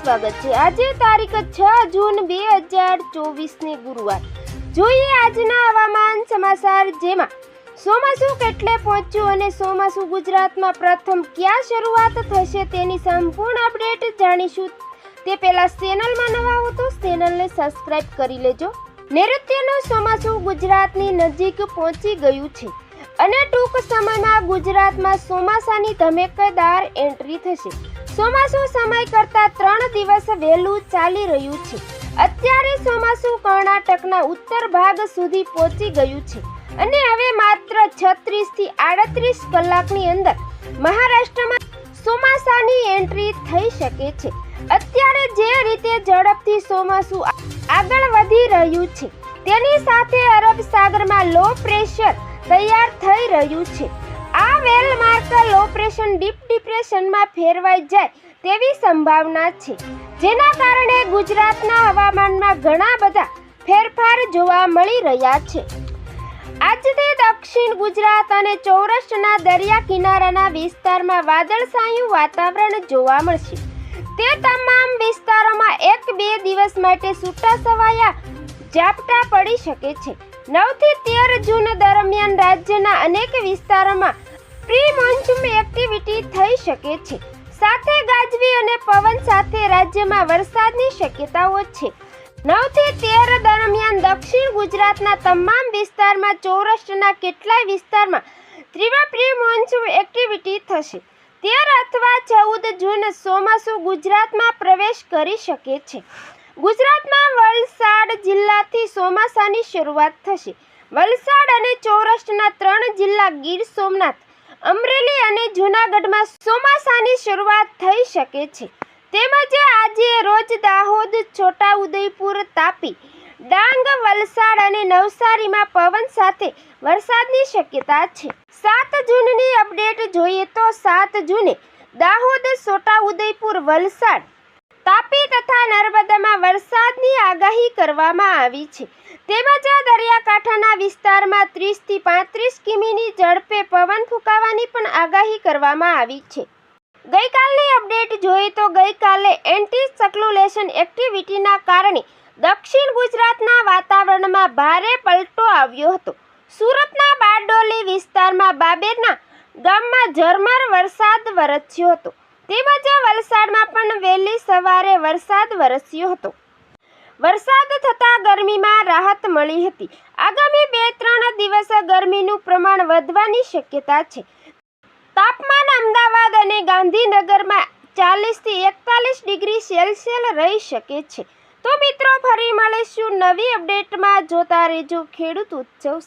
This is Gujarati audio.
સ્વાગત છે. આજે તારીખ છ જૂન બે હજાર ચોવીસને ગુરુવાર. જોઈએ આજના હવામાન સમાચાર જેમાં, ચોમાસું કેટલે પહોંચ્યું અને ચોમાસું ગુજરાતમાં પ્રથમ ક્યાં શરૂઆત થશે તેની સંપૂર્ણ અપડેટ જાણીશું. તે પહેલા ચેનલમાં નવા હો તો ચેનલને સબસ્ક્રાઇબ કરી લેજો. નૈઋત્યનું ચોમાસું ગુજરાતની નજીક પહોંચી ગયું છે અને ટૂંક સમયમાં ગુજરાતમાં ચોમાસાની ધમેકેદાર એન્ટ્રી થશે. ચોમાસું સમય કરતાં ત્રણ દિવસ વહેલું ચાલી રહ્યું છે. અત્યારે ચોમાસું કર્ણાટકના ઉત્તર ભાગ સુધી પહોંચી ગયું છે અને હવે માત્ર છત્રીસથી આડત્રીસ કલાકની અંદર મહારાષ્ટ્રમાં ચોમાસાની એન્ટ્રી થઈ શકે છે. અત્યારે જે રીતે ઝડપથી ચોમાસું આગળ વધી રહ્યું છે તેની સાથે અરબ સાગરમાં લો પ્રેશર તૈયાર થઈ રહ્યું છે. આ well marked low pressure deep ડિપ્રેશનમાં ફેરવાઈ જાય તેવી સંભાવના છે. જેના કારણે ગુજરાતના હવામાનમાં ઘણા બધા ફેરફાર જોવા મળી રહ્યા છે. આજથી દક્ષિણ ગુજરાત અને સૌરાષ્ટ્રના દરિયા કિનારાના વિસ્તારમાં વાદળછાયું વાતાવરણ જોવા મળશે. તે તમામ વિસ્તારોમાં એક બે દિવસ માટે છૂટાછવાયા ઝાપટા પડી શકે છે. નવથી તેર જૂન દરમિયાન રાજ્યના અનેક વિસ્તારોમાં પ્રી મોન્સૂન એક્ટિવિટી થઈ શકે છે. સાથે ગાજવી અને પવન સાથે રાજ્યમાં વરસાદની શક્યતાઓ છે. નવથી તેર દરમિયાન દક્ષિણ ગુજરાતના તમામ વિસ્તારમાં સૌરાષ્ટ્રના કેટલાય વિસ્તારમાં ત્રીવા પ્રી મોન્સૂન એક્ટિવિટી થશે. તેર અથવા ચૌદ જૂન ચોમાસું ગુજરાતમાં પ્રવેશ કરી શકે છે. ગુજરાતમાં વલસાડ જિલ્લાથી ચોમાસાની શરૂઆત થશે. વલસાડ અને સૌરાષ્ટ્રના ત્રણ જિલ્લા ગીર સોમનાથ અમરેલી અને જૂનાગઢમાં ચોમાસાની શરૂઆત થઈ શકે છે. તેમજ આજે રોજ દાહોદ, છોટાઉદેપુર તાપી, ડાંગ, વલસાડ અને નવસારીમાં પવન સાથે વરસાદની શક્યતા છે. સાત જૂનની અપડેટ જોઈએ તો સાત જૂને દાહોદ, છોટાઉદેપુર, વલસાડ તાપી તથા નર્મદામાં વરસાદની આગાહી કરવામાં આવી છે. તેમજ આ દરિયાકાંઠાના વિસ્તારમાં ત્રીસથી પાંત્રીસ કિમીની ઝડપે પવન ફૂંકાવાની પણ આગાહી કરવામાં આવી છે. ગઈકાલની અપડેટ જોઈએ તો ગઈકાલે એન્ટી સર્ક્યુલેશન એક્ટિવિટીના કારણે દક્ષિણ ગુજરાતના વાતાવરણમાં ભારે પલટો આવ્યો હતો. સુરતના બારડોલી વિસ્તારમાં બાબેરના ગામમાં ઝરમર વરસાદ વરસ્યો હતો. તેમજ વલસાડમાં પણ વહેલી સવારે વરસાદ વરસ્યો હતો. વરસાદ થતાં ગરમીમાં રાહત મળી હતી. આગામી બે ત્રણ દિવસ ગરમીનું પ્રમાણ વધવાની શક્યતા છે. તાપમાન અમદાવાદ અને ગાંધીનગરમાં ચાલીસથી એકતાલીસ ડિગ્રી સેલ્સિયસ રહી શકે છે. તો મિત્રો, ફરી મળીશું નવી અપડેટમાં. જોતા રહેજો ખેડૂત ઉત્સવ